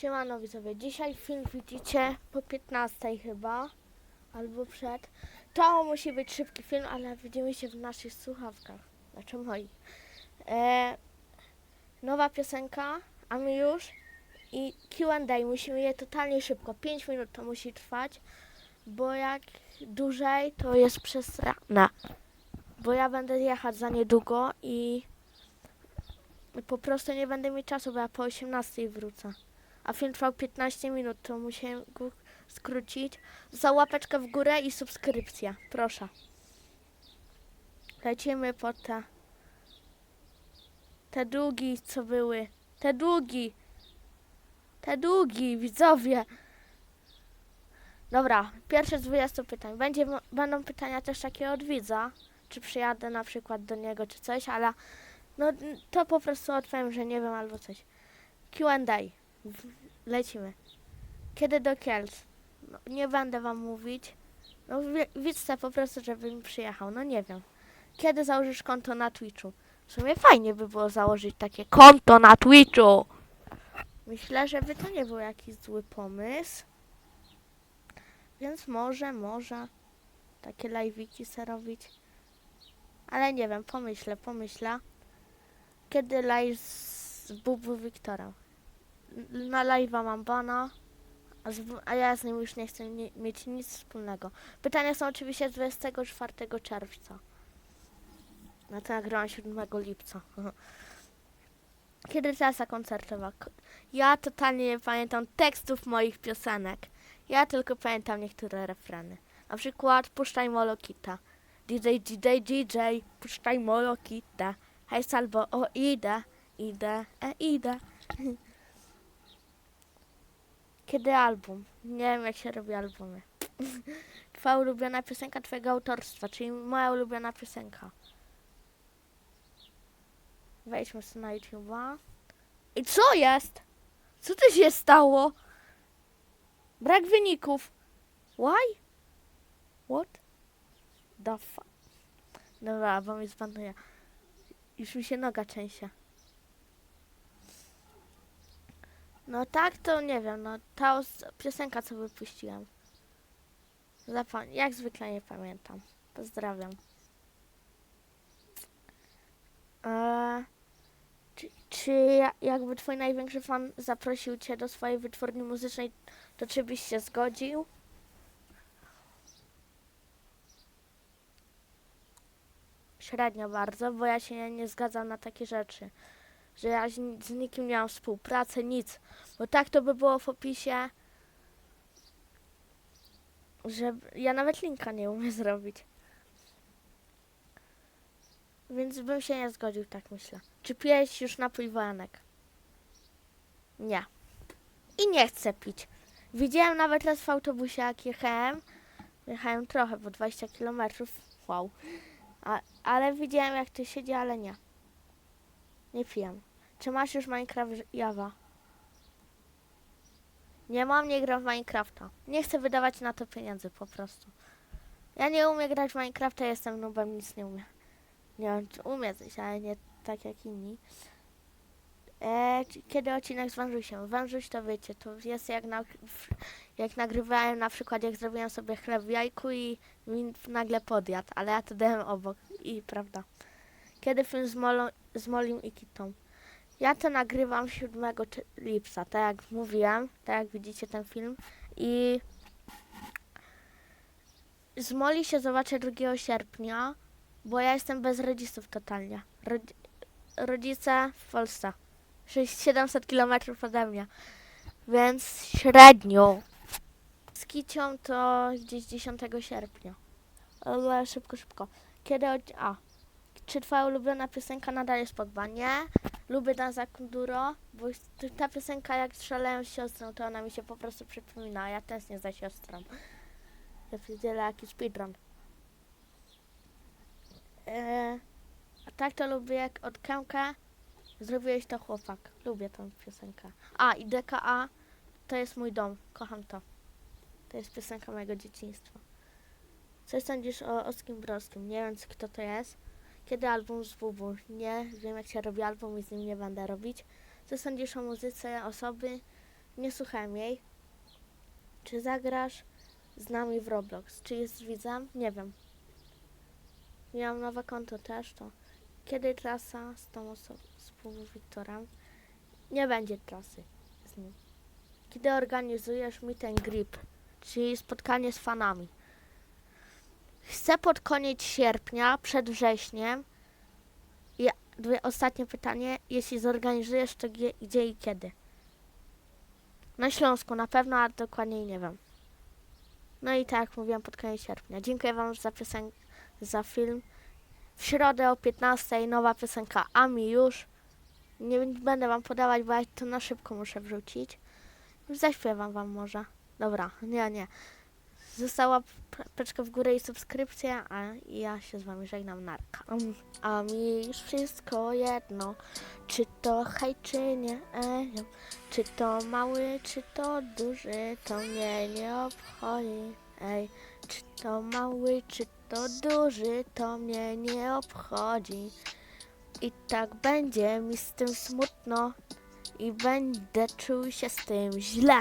Siemano widzowie, dzisiaj film widzicie po 15 chyba, albo przed. To musi być szybki film, ale widzimy się w naszych słuchawkach, znaczy moich. E, nowa piosenka, a my już i Q&A, musimy je totalnie szybko, 5 minut to musi trwać, bo jak dłużej to jest przesrane. Bo ja będę jechać za niedługo i po prostu nie będę mieć czasu, bo ja po 18 wrócę a film trwał 15 minut, to musiałem go skrócić. Za łapeczkę w górę i subskrypcja, proszę. Lecimy po te, te długi, co były. Te długi. Te długi, widzowie. Dobra, pierwsze z 20 pytań. Będzie, będą pytania też takie od widza, czy przyjadę na przykład do niego, czy coś, ale no to po prostu odpowiem, że nie wiem albo coś. Q&A. Lecimy. Kiedy do Kielc? No, nie będę wam mówić. No wi- widzę po prostu, żebym przyjechał. No nie wiem. Kiedy założysz konto na Twitchu? W sumie fajnie by było założyć takie konto na Twitchu. Myślę, żeby to nie był jakiś zły pomysł. Więc może, może takie live'iki se robić. Ale nie wiem, pomyślę, pomyślę. Kiedy live z Bubu Wiktora? Na live'a mam bana, a, z, a ja z nim już nie chcę nie, mieć nic wspólnego. Pytania są oczywiście z 24 czerwca. Na to nagrałam 7 lipca. Kiedy trasa koncertowa? Ja totalnie nie pamiętam tekstów moich piosenek. Ja tylko pamiętam niektóre refreny. Na przykład Puszczaj Molokita. DJ, DJ, DJ, puszczaj Molokita. Hejs albo o idę, idę, e idę. Kiedy album? Nie wiem, jak się robi albumy. Twoja ulubiona piosenka twojego autorstwa, czyli moja ulubiona piosenka. Wejdźmy sobie na YouTube'a. I co jest? Co to się stało? Brak wyników. Why? What? The fuck? Dobra, bo mi zbanuje. Już mi się noga trzęsie. No tak, to nie wiem, no ta os- piosenka, co wypuściłem. Zapam- jak zwykle nie pamiętam. Pozdrawiam. Eee, czy, czy ja- jakby twój największy fan zaprosił cię do swojej wytwórni muzycznej, to czy byś się zgodził? Średnio bardzo, bo ja się nie zgadzam na takie rzeczy. Że ja z, z nikim nie mam współpracy, nic. Bo tak to by było w opisie, że ja nawet linka nie umiem zrobić. Więc bym się nie zgodził, tak myślę. Czy pijesz już napój wojanek? Nie. I nie chcę pić. Widziałem nawet raz w autobusie, jak jechałem. Jechałem trochę, bo 20 km. Wow. A, ale widziałem, jak ty siedzi, ale nie. Nie piję. Czy masz już Minecraft Java? Nie mam, nie gram w Minecrafta. Nie chcę wydawać na to pieniędzy po prostu. Ja nie umiem grać w Minecrafta, jestem nubem, nic nie umiem. Nie wiem, czy umiem coś, ale nie tak jak inni. E, kiedy odcinek z Wężusiem? Wężuś to wiecie, to jest jak, na, jak nagrywałem na przykład, jak zrobiłem sobie chleb w jajku i mi nagle podjadł, ale ja to dałem obok i prawda. Kiedy film z, Molą, z Molim i Kitą? Ja to nagrywam 7 czy- lipca, tak jak mówiłem, tak jak widzicie ten film. I z Moli się zobaczę 2 sierpnia, bo ja jestem bez rodziców totalnie. Rodzi- rodzice w Polsce. 6 700 km ode mnie. Więc średnio. Z Kicią to gdzieś 10 sierpnia. Ale szybko, szybko. Kiedy... A. Czy twoja ulubiona piosenka nadal jest Pogba? Nie. Lubię Danza Kunduro, bo ta piosenka jak szaleją z siostrą, to ona mi się po prostu przypomina, ja tęsknię za siostrą. Ja pierdzielę jaki speedrun. Eee, a tak to lubię jak od Kękę zrobiłeś to chłopak. Lubię tą piosenkę. A i DKA to jest mój dom. Kocham to. To jest piosenka mojego dzieciństwa. Co sądzisz o Oskim Broskim? Nie wiem kto to jest. Kiedy album z Bubu? Nie, wiem jak się robi album i z nim nie będę robić. Co sądzisz o muzyce osoby, Nie słuchałem jej. Czy zagrasz z nami w Roblox? Czy jest widzem? Nie wiem. Miałam nowe konto też, to kiedy trasa z tą osobą, z Wiktorem? Nie będzie trasy z nim. Kiedy organizujesz mi ten grip, czyli spotkanie z fanami? Chcę pod koniec sierpnia, przed wrześniem. I dwie ostatnie pytanie. Jeśli zorganizujesz, to gdzie, gdzie i kiedy? Na Śląsku na pewno, a dokładniej nie wiem. No i tak jak mówiłam, pod koniec sierpnia. Dziękuję Wam za piosenkę, za film. W środę o 15 nowa piosenka Ami już. Nie będę Wam podawać, bo ja to na szybko muszę wrzucić. Zaśpiewam Wam może. Dobra, nie, nie. Została peczka w górę i subskrypcja, a ja się z Wami żegnam, narka. Um, A mi już wszystko jedno, czy to hej, czy nie, ej, czy to mały, czy to duży, to mnie nie obchodzi, ej. Czy to mały, czy to duży, to mnie nie obchodzi. I tak będzie mi z tym smutno i będę czuł się z tym źle.